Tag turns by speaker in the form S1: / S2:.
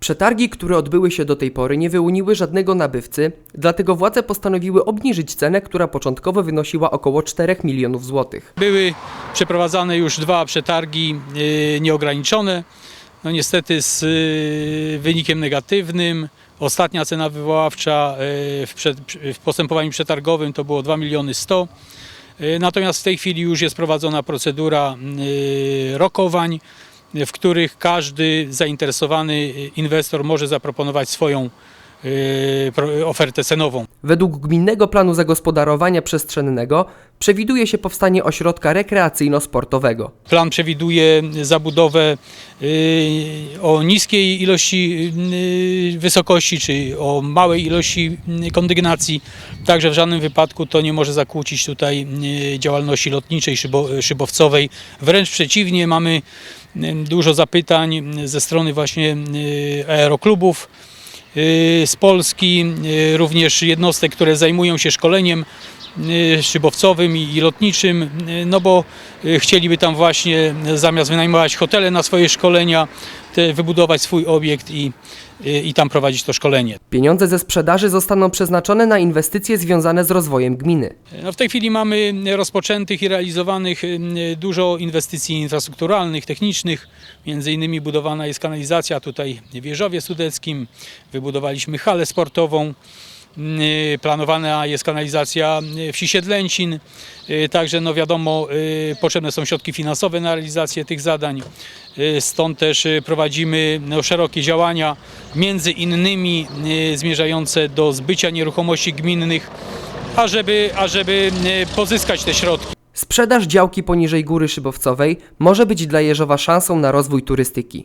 S1: Przetargi, które odbyły się do tej pory, nie wyłoniły żadnego nabywcy, dlatego władze postanowiły obniżyć cenę, która początkowo wynosiła około 4 milionów złotych.
S2: Były przeprowadzane już dwa przetargi e, nieograniczone. No niestety z e, wynikiem negatywnym. Ostatnia cena wywoławcza e, w, przed, w postępowaniu przetargowym to było 2 miliony 100. E, Natomiast w tej chwili już jest prowadzona procedura rokowań, w których każdy zainteresowany inwestor może zaproponować swoją pro- ofertę cenową.
S1: Według Gminnego Planu Zagospodarowania Przestrzennego przewiduje się powstanie ośrodka rekreacyjno-sportowego.
S2: Plan przewiduje zabudowę y, o niskiej ilości y, wysokości, czy o małej ilości y, kondygnacji. Także w żadnym wypadku to nie może zakłócić tutaj y, działalności lotniczej, szybo, szybowcowej. Wręcz przeciwnie, mamy y, dużo zapytań ze strony właśnie y, aeroklubów y, z Polski, y, również jednostek, które zajmują się szkoleniem szybowcowym i lotniczym, y, no bo y, chcieliby tam właśnie y, zamiast wynajmować hotele na swoje szkolenia, te wybudować swój obiekt i, y, i tam prowadzić to szkolenie.
S1: Pieniądze ze sprzedaży zostaną przeznaczone na inwestycje związane z rozwojem gminy.
S2: No w tej chwili mamy rozpoczętych i realizowanych y, dużo inwestycji infrastrukturalnych, technicznych. Między innymi budowana jest kanalizacja tutaj w Wieżowie Sudeckim. Wybudowaliśmy halę sportową. Y, Planowana jest kanalizacja y, wsi Siedlęcin. Y, Także no wiadomo, potrzebne są środki finansowe na realizację tych zadań. Stąd też prowadzimy no, szerokie działania, między innymi zmierzające do zbycia nieruchomości gminnych ażeby, ażeby pozyskać te środki.
S1: Sprzedaż działki poniżej Góry Szybowcowej może być dla Jeżowa szansą na rozwój turystyki.